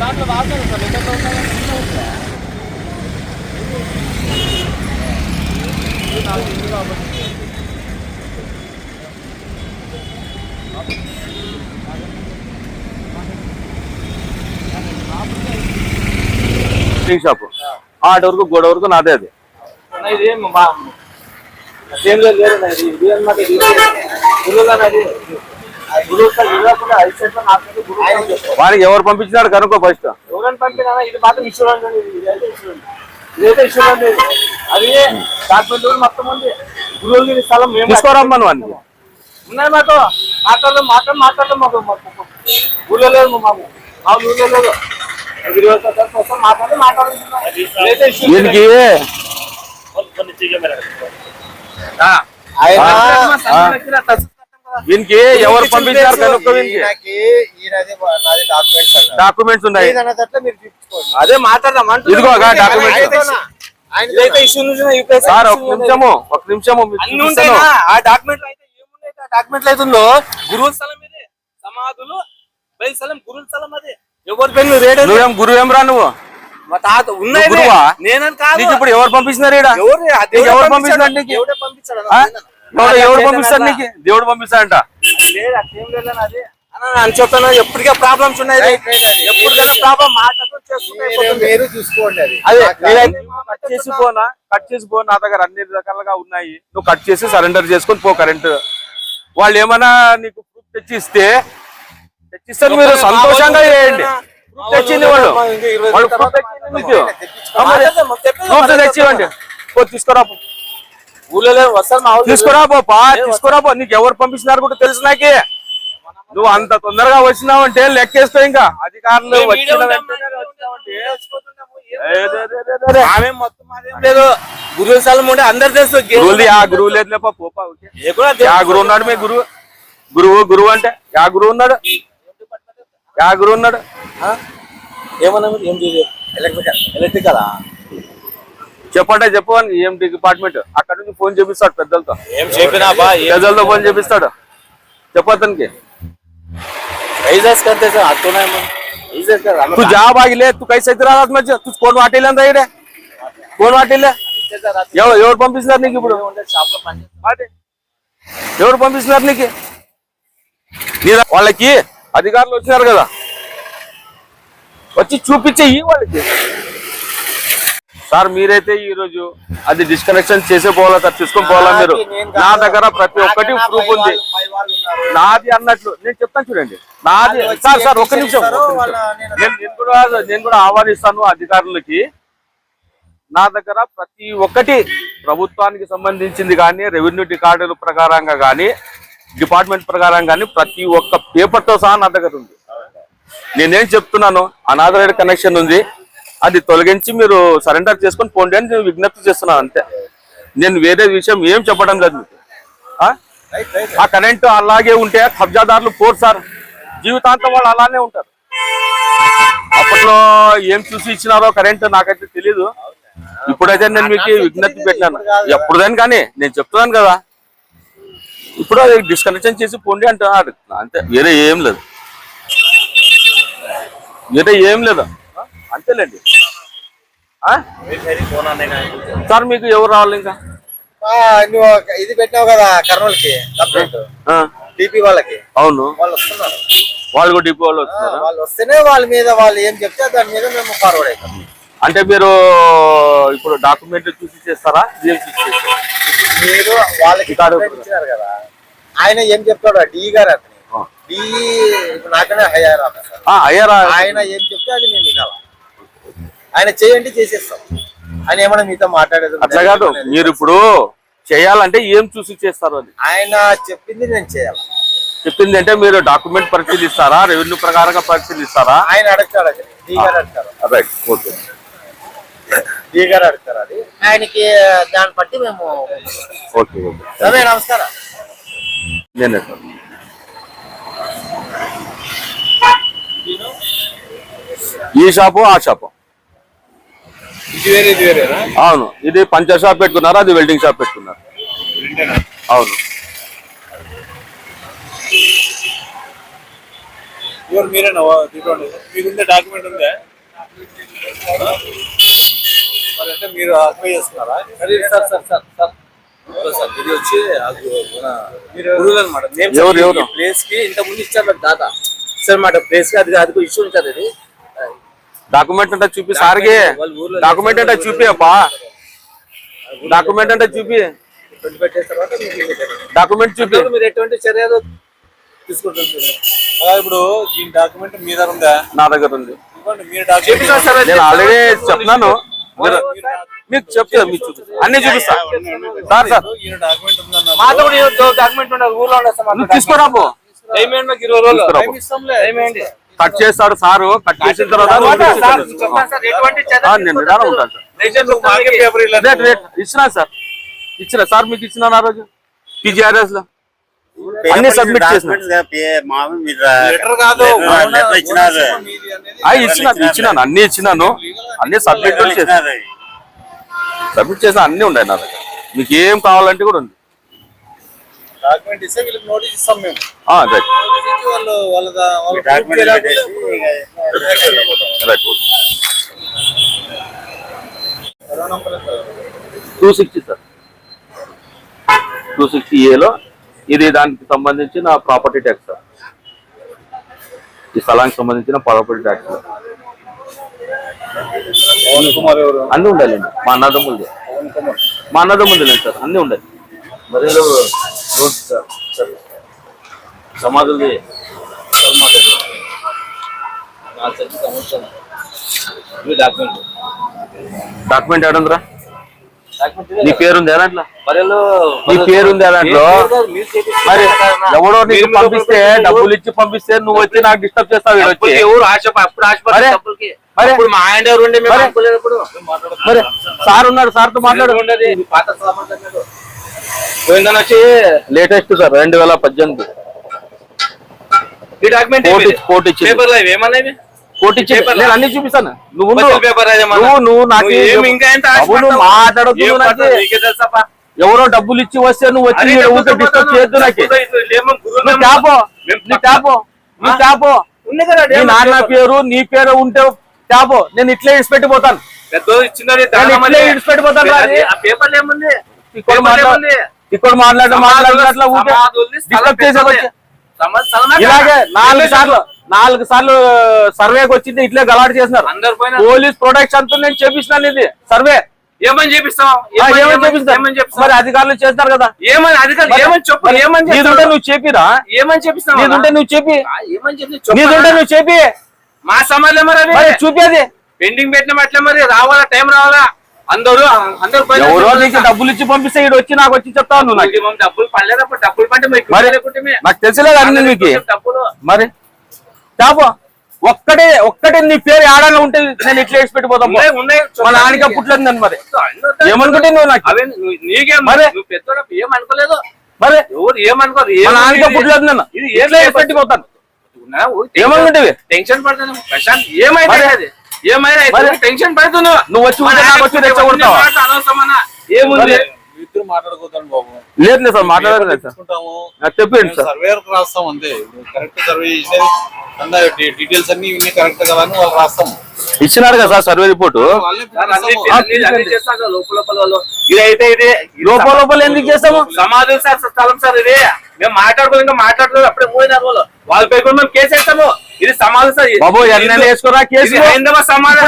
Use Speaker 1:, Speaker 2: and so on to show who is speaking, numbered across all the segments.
Speaker 1: దాంట్లో వాడతారు సార్ ఉన్నాయి నాలుగు ఇంటి కాబట్టి.
Speaker 2: Tea shop. ఆట వరకు గోడ వరకు నాదే అది.
Speaker 1: సేమ్ లేదు
Speaker 2: వానికి ఎవరు పంపించినాడు కనుక్కో ఫస్ట్
Speaker 1: ఎవరైనా పంపినా ఇది మాత్రం ఇన్సూరెన్స్ అండి ఇది ఇదైతే ఇన్సూరెన్స్. ఇదైతే ఇన్సూరెన్స్ లేదు అది డాక్యుమెంట్ కూడా మొత్తం ఉంది. గురువులు స్థలం మేము
Speaker 2: తీసుకోరమ్మను వానికి
Speaker 1: ఉన్నాయి మాకు మాట్లాడలేదు మాట్లాడు మాట్లాడలేదు మాకు మాకు ఊళ్ళో లేదు మాకు. మా ఊళ్ళో లేదు. మాట్లాడి మాట్లాడుతున్నాం ఆయన
Speaker 2: వీనికి ఎవరు పంపించారు
Speaker 3: డాక్యుమెంట్స్
Speaker 2: ఉన్నాయి.
Speaker 1: అదే మాట్లాడదాం.
Speaker 2: ఇదిగో డాక్యుమెంట్స్. సార్ ఒక నిమిషము ఒక నిమిషము
Speaker 1: ఆ డాక్యుమెంట్ డాక్యుమెంట్ అవుతుందో గురువుల స్థలం ఇది. సమాధులు బయలు స్థలం గురువుల స్థలం అది. ఎవరి పెన్ను రేడు
Speaker 2: నువ్వేం గురువు ఏం రా నువ్వు?
Speaker 1: మా తాత ఉన్నాయి
Speaker 2: గురువా?
Speaker 1: నేనని కాదు.
Speaker 2: ఇప్పుడు ఎవరు పంపిస్తున్నారు
Speaker 1: ఎవరు ఆ చేయడం
Speaker 2: పంపిస్తాడు. నీకు. దేవుడు పంపిస్తాడంట.
Speaker 1: అని చెప్తాను ఎప్పటికే ప్రాబ్లమ్స్ ఉన్నాయి. ఎప్పటికైనా ప్రాబ్లం
Speaker 3: మీరు- చూసుకోండి అది.
Speaker 2: కట్ చేసి పోనా? కట్ చేసి పో నా దగ్గర అన్ని రకాలుగా ఉన్నాయి. నువ్వు కట్ చేసి సరెండర్ చేసుకొని పో కరెంట్ వాళ్ళు ఏమన్నా నీకు ప్రూఫ్ తెచ్చిస్తే మీరు సంతోషంగా చేయండి. ప్రూఫ్ తెచ్చింది వాళ్ళు వాళ్ళు. ప్రూఫ్ తెచ్చింది మీకు. ఆ మరి ప్రూఫ్ తెచ్చి ఇవ్వండి పో తీసుకురా.
Speaker 1: ఊళ్ళో లేదు, వస్తారు మా ఊళ్ళో.
Speaker 2: తీసుకురా పో పా తీసుకురా పో. నీకు ఎవరు పంపిస్తున్నారు కూడా తెలుసు నాకే. నువ్వు అంత తొందరగా వచ్చినావంటే లెక్కేస్తావు ఇంకా? అధికారులు
Speaker 1: లేదు. గురువు స్థలం ఉంటే అందరు తెలుసు.
Speaker 2: గురువులు యా గురువు లేదు లేపా పోపా యా గురువు ఉన్నాడు మీ గురువు. గురువు గురువు అంటే? యా గురువు ఉన్నాడు? యా గురువు ఉన్నాడు?
Speaker 1: ఏమన్నా? ఏం ఎలక్ట్రికల్ ఎలక్ట్రికల్
Speaker 2: చెప్పంటే చెప్పు అని ఏం డిపార్ట్మెంట్ అక్కడ నుంచి ఫోన్ చేపిస్తాడు పెద్దలతో
Speaker 1: ఏం చెప్పినా బా
Speaker 2: పెద్దలతో ఫోన్ చేపిస్తాడు చెప్పతనికి
Speaker 1: ऐसाच करते सर हाथ तो नाही मग ऐसाच कर
Speaker 2: तू जा बागिले तू कैसे इथे राहतात म्हणजे तू कोण वाटेल इकडे कोण वाटेल ఎవరు ఎవరు పంపిస్తున్నారు నీకు ఇప్పుడు అదే. ఎవరు పంపిస్తున్నారు నీకు నీ దా- వాళ్ళకి అధికారులు వచ్చినారు కదా వచ్చి చూపించే ఈ వాళ్ళకి సార్ మీరైతే ఈ రోజు అది డిస్కనెక్షన్ చేసే పోవాలా సార్? తీసుకొని పోవాలా మీరు? నా దగ్గర ప్రతి ఒక్కటి ప్రూఫ్ ఉంది. నాది అన్నట్లు నేను చెప్తాను చూడండి. నాది సార్ సార్ ఒక్క నిమిషం. నేను కూడా నేను కూడా ఆహ్వానిస్తాను అధికారులకి. నా దగ్గర ప్రతి ఒక్కటి ప్రభుత్వానికి సంబంధించింది కానీ రెవెన్యూ రికార్డుల ప్రకారంగా కానీ డిపార్ట్మెంట్ ప్రకారం కానీ ప్రతి ఒక్క పేపర్తో సహా నా దగ్గర ఉంది. నేనేం చెప్తున్నాను? అనాథరైడ్ కనెక్షన్ ఉంది. అది తొలగించి మీరు సరెండర్ చేసుకొని పోండి అని నేను విజ్ఞప్తి చేస్తున్నాను అంతే. నేను వేరే విషయం ఏం చెప్పడం లేదు మీకు. ఆ? ఆ కరెంట్ అలాగే ఉంటే కబ్జాదారులు పోరు సార్. జీవితాంతం వాళ్ళు అలానే ఉంటారు. అప్పట్లో ఏం చూసి ఇచ్చినారో కరెంట్ నాకైతే తెలీదు. ఇప్పుడైతే నేను మీకు విజ్ఞప్తి పెట్టినాను. ఎప్పుడుదని కానీ నేను చెప్తున్నాను కదా. ఇప్పుడు అది డిస్కనెక్షన్ చేసి పోండి అంటున్నారు అంతే వేరే ఏం లేదు. వేరే ఏం లేదు? అంతేలేండి? సార్ మీకు ఎవరు రావాలి ఇంకా?
Speaker 3: నువ్వు ఇది పెట్టినావు కదా కర్నూలుకి కంప్లైంట్ టీపీ వాళ్ళకి.
Speaker 2: అవును.
Speaker 3: వాళ్ళు వస్తున్నారు.
Speaker 2: వాళ్ళు కూడా డిపో వాళ్ళు వస్తున్నారా?
Speaker 3: వాళ్ళు వస్తేనే వాళ్ళ మీద వాళ్ళు ఏం చెప్తే దాని మీద మేము ఫార్వర్డ్ అవుతాం.
Speaker 2: అంటే మీరు ఇప్పుడు డాక్యుమెంట్ చూసి చేస్తారా?
Speaker 3: మీరు వాళ్ళకి ఇచ్చినారు కదా ఆయన ఏం చెప్తాడు డి గారు అతని. డి నాకనే హయ్యారు ఆయన ఏం చెప్తే అది మేము వినాలి? ఆయన చేయండి చేసేస్తాం. ఆయన ఏమైనా మీతో మాట్లాడేది ఉందా?
Speaker 2: అట్లా కాదు. మీరు ఇప్పుడు చేయాలంటే ఏం చూసి చేస్తారు అది?
Speaker 3: ఆయన చెప్పింది నేను చేయాలి.
Speaker 2: చెప్పింది అంటే మీరు డాక్యుమెంట్ పరిశీలిస్తారా? రెవెన్యూ ప్రకారంగా పరిశీలిస్తారా?
Speaker 3: ఆయన అడుగుతాడు అది. అడుగుతారు.
Speaker 2: రైట్. ఓకే.
Speaker 3: డి గారు అడుగుతారు అది. ఆయనకి దాన్ని బట్టి మేము
Speaker 2: ఓకే ఓకే.
Speaker 3: రమే నమస్కారం.
Speaker 2: నేనే సార్. ఈ షాపు ఆ షాపు
Speaker 1: ఇది వేరే ఇది వేరేనా
Speaker 2: అవును. ఇది పంచర్ షాప్ పెట్టుకున్నారు? అది వెల్డింగ్ షాప్ పెట్టుకున్నారు. అవును.
Speaker 4: మరి అంటే మీరు అప్లై చేస్తున్నారా?
Speaker 1: సరే సార్ సార్ సార్ సార్. ఇదిగో సార్ ఇది వచ్చి గురువులు అనమాట? ప్లేస్కి ఇంత ముందు ఇచ్చారు దాదా. సార్ మాట ప్లేస్కి అది అది ఇష్యూ ఉంటుంది
Speaker 2: డాక్యుమెంట్ అంటే చూపి సార్కి. డాక్యుమెంట్ అంటే చూపి అబ్బా. డాక్యుమెంట్ అంటే చూపి. డాక్యుమెంట్ చూపి.
Speaker 1: మీరు ఎటువంటి చర్యలు తీసుకుంటుంది
Speaker 4: అలా ఇప్పుడు దీని డాక్యుమెంట్ మీ దగ్గర ఉందా?
Speaker 2: నా దగ్గర ఉంది.
Speaker 4: ఇవ్వండి మీరు డాక్యుమెంట్
Speaker 2: నేను ఆల్రెడీ చెప్తున్నాను. మీరు- మీకు చెప్తా మీకు చూపి అన్ని చూపిస్తా. Sir sir.
Speaker 4: డాక్యుమెంట్
Speaker 1: మాతో ఊర్లో ఉండదు మాకు ఇరవై రోజులు?
Speaker 2: కట్ చేస్తాడు సారు. కట్ చేసిన తర్వాత
Speaker 1: తర్వాత సార్
Speaker 2: నేను నిదానం ఉంటాను రేట్ రేట్ ఇచ్చినా సార్. ఇచ్చిన. సార్ మీకు ఇచ్చిన ఆ రోజు? పీజీఆర్ఎస్లో? అన్ని సబ్మిట్ చేసిన. ఇచ్చిన ఇచ్చినాను. అన్ని ఇచ్చినాను. అన్ని సబ్మిట్ చేసిన. సబ్మిట్ చేసిన అన్ని ఉన్నాయి నా దగ్గర. మీకు ఏం కావాలంటే కూడా ఉంది.
Speaker 4: డాక్యుమెంట్ ఇస్తే వీళ్ళకి నోటీస్ ఇస్తాం మేము.
Speaker 2: రైట్.
Speaker 4: వాళ్ళు వాళ్ళ document. Right?
Speaker 2: Two sixty sir two sixty ఏలో ఇది దానికి సంబంధించిన ప్రాపర్టీ ట్యాక్స్ సార్ ఈ స్థలానికి సంబంధించిన ప్రాపర్టీ ట్యాక్స్ అన్ని ఉండాలండి. మా
Speaker 4: కుమార్.
Speaker 2: మా అన్నదమ్ములది లేదు సార్ అన్ని ఉండాలి.
Speaker 1: మరి ఇవి డాక్యుమెంట్
Speaker 2: డాక్యుమెంట్ ఏడందిరా
Speaker 1: డాక్యుమెంట్
Speaker 2: నీ పేరు ఉంది దాంట్లో నీ పేరు ఉంది దాంట్లో మరి ఎవడో నీకు పంపిస్తే డబ్బులు ఇచ్చి పంపిస్తే నువ్వు వచ్చి నాకు డిస్టర్బ్ చేస్తావు ఈడ వచ్చి.
Speaker 1: ఎవరు ఆశ అప్పుడు ఆశపడే
Speaker 2: మరే?
Speaker 1: డబ్బులకి.
Speaker 2: మరే?
Speaker 1: అప్పుడు మా ఆయన ఎవరు ఉండే మేము
Speaker 2: మరే?
Speaker 1: అనుకోలేనప్పుడు
Speaker 2: మరి సార్ ఉన్నాడు సార్తో మాట్లాడు
Speaker 1: పాత వచ్చి
Speaker 2: లేటెస్ట్ సార్ రెండు వేల పద్దెనిమిది.
Speaker 1: ఈ డాక్యుమెంట్ ఏమన్నా పేపర్లా?
Speaker 2: నేను అన్ని చూపిస్తాను. నువ్వు? నువ్వు నువ్వు నాకు. ఎవరో డబ్బులు ఇచ్చి వస్తే నువ్వు వచ్చి ఊరికే డిస్టర్బ్. చేయొద్దు నాకు. నువ్వు
Speaker 1: మేము-
Speaker 2: ట్యాపో
Speaker 1: మేము
Speaker 2: నీ ట్యాపో నీ ట్యాపో
Speaker 1: ఉంది కదా
Speaker 2: నీ
Speaker 1: డేమో
Speaker 2: నాన్న. పేరు నీ పేరు ఉంటే ట్యాపో నేను ఇట్లే ఇడిచిపెట్టిపోతాను. ఇట్లే. ఇడిచిపెట్టిపోతాను
Speaker 1: పేపర్లో ఏముంది?
Speaker 2: ఇక్కడ మాట్లాడ? ఇక్కడ మాట్లాడడం మాట్లాడినట్ల ఇలాగే. నాలుగు సార్లు నాలుగు సార్లు సర్వేకి వచ్చింది ఇట్లే గలాట్ చేసినారు.
Speaker 1: పోయినా
Speaker 2: పోలీస్ ప్రొటెక్షన్తో నేను చేపించినాను ఇది సర్వే.
Speaker 1: ఏమని చేపిస్తాం?
Speaker 2: మరి అధికారులు చేస్తారు కదా.
Speaker 1: ఏమని అధికారులు ఏమని చెప్పు ఏమని
Speaker 2: నీదుంటే? నువ్వు చేపిరా?
Speaker 1: ఏమని
Speaker 2: నీదుంటే నువ్వు చెప్పి?
Speaker 1: ఏమని
Speaker 2: నీదుంటే. నువ్వు చెప్పి
Speaker 1: మా సమాజం మరి
Speaker 2: చూపేది
Speaker 1: పెండింగ్ పెట్టిన మరి. రావాలా? టైం రావాలా? అందరూ అందరూ
Speaker 2: ఎవరో? నీకు డబ్బులు ఇచ్చి పంపిస్తే ఈడు వచ్చి నాకు వచ్చి చెప్తావు నువ్వు నాకు.
Speaker 1: డబ్బులు పడలేదప్పుడు డబ్బులు పంటే.
Speaker 2: నాకు తెలిసలేదు అన్ని నీకు.
Speaker 1: డబ్బులు.
Speaker 2: మరి చాపో. ఒక్కటే ఒక్కటే నీ పేరు ఆడాలో ఉంటే నేను ఇట్లా వేసి పెట్టిపోతాం. మా నాన్నగా పుట్టలేదు నన్ను మరి. ఏమనుకుంటే నువ్వు నాకు?
Speaker 1: నీకేం
Speaker 2: మరి?
Speaker 1: ఏం అనుకోలేదు.
Speaker 2: మరి?
Speaker 1: ఎవరు ఏమనుకోరు
Speaker 2: మా
Speaker 1: ఏం?
Speaker 2: పుట్టలేదు నన్ను
Speaker 1: ఇది
Speaker 2: వేసి పెట్టిపోతాను. ఏమనుకుంటేవి?
Speaker 1: టెన్షన్ పడుతుంది ప్రశాంత్ ఏమైతే ఏమైనా? టెన్షన్ పడుతున్నావు
Speaker 2: నువ్వు వచ్చి వచ్చి?
Speaker 1: ఇవన్నీ? ఏముంది?
Speaker 4: ఇద్దరు మాట్లాడుకోతాను బాబు.
Speaker 2: లేదు లేదు సార్ మాట్లాడలేదు సార్. చెప్పండి సార్.
Speaker 4: సర్వేర్ రాస్తాం అంతే. కరెక్ట్ సర్వే చేసేది డీటెయిల్స్ అన్ని ఇన్ని కరెక్ట్ కదా అని వాళ్ళు రాస్తాము.
Speaker 2: ఇచ్చినారు కదా సార్ సర్వే రిపోర్ట్
Speaker 4: వాళ్ళు.
Speaker 1: ఇది
Speaker 2: లోపల లోపల ఎందుకు చేస్తాము?
Speaker 1: సమాధులు సార్ స్థలం సార్ ఇది. మేము మాట్లాడుకోలేదు ఇంకా మాట్లాడలేదు అప్పుడే పోయినారు వాళ్ళు. వాళ్ళ పై కూడా మేము కేసు వేస్తాము ఇది
Speaker 2: బాబు వేసుకోరా కేసు
Speaker 1: హైందవ సమాజం.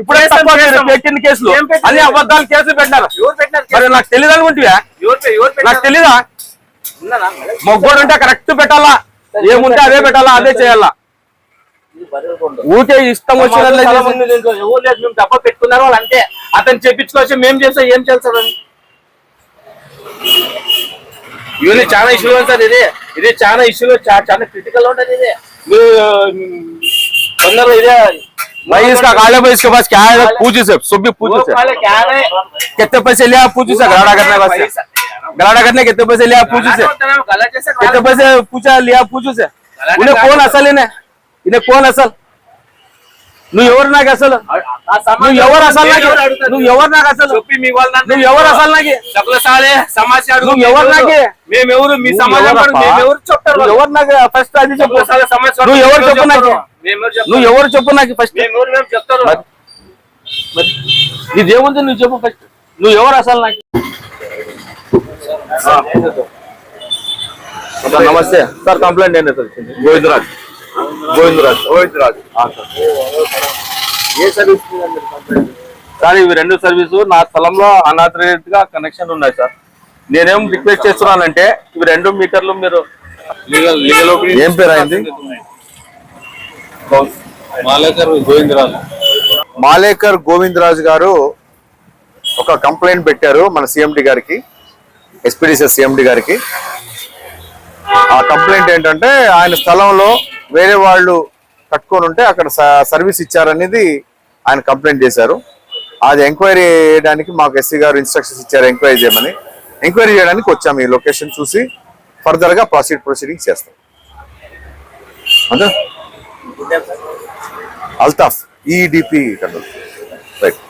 Speaker 2: ఇప్పుడే
Speaker 1: కేసులు.
Speaker 2: పెట్టిన? అన్ని అబద్ధాలు కేసులు పెట్టినారు
Speaker 1: ఎవరు పెట్టినారు
Speaker 2: మరి? నాకు తెలియదు అనుకుంటువా
Speaker 1: ఎవరు ఎవరు
Speaker 2: నాకు? తెలీదా? మొగ్గోడు ఉంటే కరెక్ట్ పెట్టాలా ఏముంటే అదే పెట్టాలా అదే చేయాలా ఊకే ఇష్టం.
Speaker 1: ఎవరు లేదు మేము డబ్బా పెట్టుకున్నారు వాళ్ళు అంతే అతను చెప్పించుకోవచ్చు మేము చేస్తాం ఏం చేస్తారని ఇవన్నీ చాలా ఇష్యూలు సార్ ఇది ఇది చాలా ఇష్యూలు చాలా క్రిటికల్ ఉంటుంది ఇది
Speaker 2: भाई इसका काले भाई इसके पास क्या है? पूछे से सब भी पूछे से
Speaker 1: क्या
Speaker 2: कितने पैसे लिया पूछे से घराड़ा करने के पास घराड़ा करने कितने पैसे लिया पूछे से कितने पैसे पूछा लिया पूछे से उन्हें कौन असल इन्हें इन्हें कौन असल? నువ్వు ఎవరు నాకు అసలు? నువ్వు ఎవరు అసలు? నువ్వు ఎవరు నాకు అసలు?
Speaker 1: చెప్పి మీ వాళ్ళని
Speaker 2: నువ్వు ఎవరు అసలు నాకు?
Speaker 1: సకల సాలే సమాచారం.
Speaker 2: నువ్వు ఎవరు నాకే?
Speaker 1: మేమెవరు? మీ సమాజం. మేమెవరు చెప్తారు
Speaker 2: నువ్వు ఎవరు నాకు ఫస్ట్ అది చెప్పు.
Speaker 1: సమాచారం
Speaker 2: నువ్వు ఎవరు చెప్పు నాకు? నువ్వు ఎవరు చెప్పు నాకు ఫస్ట్
Speaker 1: చెప్తారు.
Speaker 2: మరి- మరి ఇదేముంది నువ్వు చెప్పు ఫస్ట్ నువ్వు ఎవరు అసలు నాకు? నమస్తే. సార్ కంప్లైంట్ ఏంటి సార్? గోవిందరాజ్. గోవిందరాజ్. గోవిందరాజ్.
Speaker 4: ఏ సర్వీస్
Speaker 2: సార్ ఇవి రెండు సర్వీసు నా స్థలంలో అనాథరైజ్డ్గా కనెక్షన్ ఉన్నాయి సార్. నేనేం రిక్వెస్ట్ చేస్తున్నానంటే ఇవి రెండు మీటర్లు మీరు
Speaker 1: లీగల్ లీగల్
Speaker 2: ఏం పేరు అయింది?
Speaker 1: మాలేకర్ గోవిందరాజు.
Speaker 5: మాలేకర్ గోవిందరాజు గారు ఒక కంప్లైంట్ పెట్టారు మన సిఎండి గారికి ఎస్పీడీసీ సిఎండి గారికి. ఆ కంప్లైంట్ ఏంటంటే ఆయన స్థలంలో వేరే వాళ్ళు కట్టుకొని ఉంటే అక్కడ సర్వీస్ ఇచ్చారనేది ఆయన కంప్లైంట్ చేశారు. అది ఎంక్వైరీ చేయడానికి మాకు ఎస్సీ గారు ఇన్స్ట్రక్షన్స్ ఇచ్చారు ఎంక్వైరీ చేయమని. ఎంక్వైరీ చేయడానికి వచ్చాము ఈ లొకేషన్ చూసి. ఫర్దర్గా ప్రాసీడ్ ప్రొసీడింగ్ చేస్తాం. అంతే అల్తాఫ్ ఈడిపి రైట్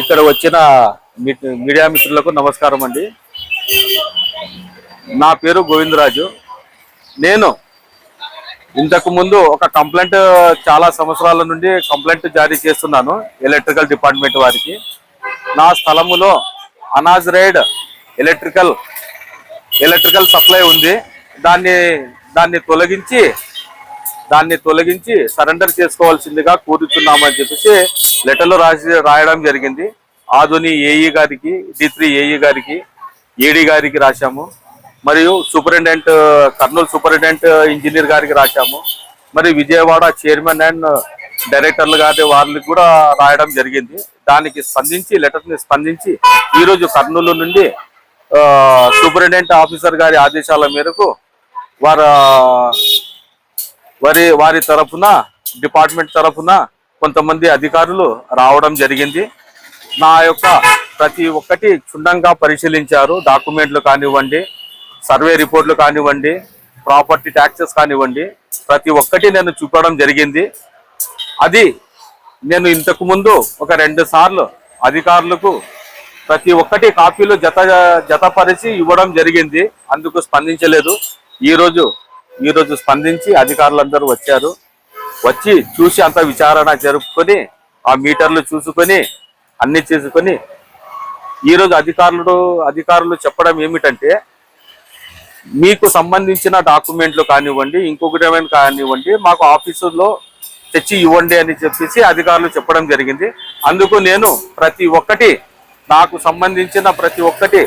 Speaker 2: ఇక్కడ వచ్చిన మీడియా మిత్రులకు నమస్కారం అండి. నా పేరు గోవిందరాజు. నేను ఇంతకు ముందు ఒక కంప్లైంట్ చాలా సంవత్సరాల నుండి కంప్లైంట్ జారీ చేస్తున్నాను ఎలక్ట్రికల్ డిపార్ట్మెంట్ వారికి. నా స్థలములో అనాజరైడ్ ఎలక్ట్రికల్ ఎలక్ట్రికల్ సప్లై ఉంది. దాన్ని దాన్ని తొలగించి దాన్ని తొలగించి సరెండర్ చేసుకోవాల్సిందిగా కోరుతున్నామని చెప్పేసి లెటర్లు రాసి రాయడం జరిగింది. ఆధుని ఏఈ గారికి డి త్రీ ఏఈ గారికి ఏడి గారికి రాశాము. మరియు సూపరింటెండెంట్ కర్నూలు సూపరింటెండెంట్ ఇంజనీర్ గారికి రాశాము. మరి విజయవాడ చైర్మన్ అండ్ డైరెక్టర్లు గారి వాళ్ళకి కూడా రాయడం జరిగింది. దానికి స్పందించి లెటర్ని స్పందించి ఈరోజు కర్నూలు నుండి సూపరింటెండెంట్ ఆఫీసర్ గారి ఆదేశాల మేరకు వారు వారి వారి తరఫున డిపార్ట్మెంట్ తరఫున కొంతమంది అధికారులు రావడం జరిగింది. నా యొక్క ప్రతి ఒక్కటి క్షుణ్ణంగా పరిశీలించారు. డాక్యుమెంట్లు కానివ్వండి సర్వే రిపోర్ట్లు కానివ్వండి ప్రాపర్టీ ట్యాక్సెస్ కానివ్వండి ప్రతి ఒక్కటి నేను చూపడం జరిగింది. అది నేను ఇంతకు ముందు ఒక రెండు సార్లు అధికారులకు ప్రతి ఒక్కటి కాపీలు జత జతపరిచి ఇవ్వడం జరిగింది. అందుకు స్పందించలేదు. ఈరోజు ఈరోజు స్పందించి అధికారులందరూ వచ్చారు. వచ్చి చూసి అంత విచారణ జరుపుకొని ఆ మీటర్లు చూసుకొని అన్ని చేసుకొని ఈరోజు అధికారులు అధికారులు చెప్పడం ఏమిటంటే మీకు సంబంధించిన డాక్యుమెంట్లు కానివ్వండి ఇంకొకటి ఏమైనా కానివ్వండి మాకు ఆఫీసులో తెచ్చి ఇవ్వండి అని చెప్పేసి అధికారులు చెప్పడం జరిగింది. అందుకు నేను ప్రతి ఒక్కటి నాకు సంబంధించిన ప్రతి ఒక్కటి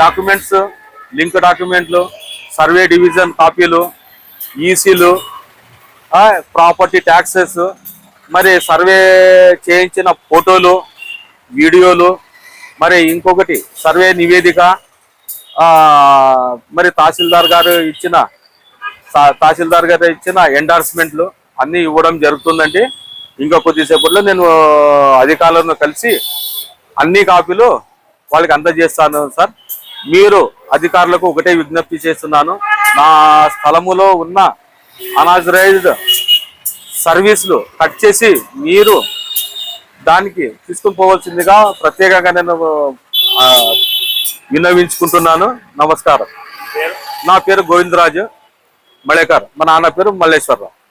Speaker 2: డాక్యుమెంట్స్ లింక్ డాక్యుమెంట్లు సర్వే డివిజన్ కాపీలు ఈసీలు ప్రాపర్టీ ట్యాక్సెస్ మరి సర్వే చేయించిన ఫోటోలు వీడియోలు మరి ఇంకొకటి సర్వే నివేదిక మరి తహసీల్దార్ గారు ఇచ్చిన తా- తహసీల్దార్ గారు ఇచ్చిన ఎండార్స్మెంట్లు అన్ని ఇవ్వడం జరుగుతుందండి. ఇంకా కొద్దిసేపట్లో నేను అధికారులను కలిసి అన్ని కాపీలు వాళ్ళకి అందజేస్తాను సార్. మీరు అధికారులకు ఒకటే విజ్ఞప్తి చేస్తున్నాను. నా స్థలములో ఉన్న అనాథరైజ్డ్ సర్వీసులు కట్ చేసి మీరు దానికి తీసుకుని పోవాల్సిందిగా ప్రత్యేకంగా నేను విన్నవించుకుంటున్నాను. నమస్కారం. నా పేరు గోవిందరాజు మళేకర్ మా నాన్న పేరు మల్లేశ్వరరావు.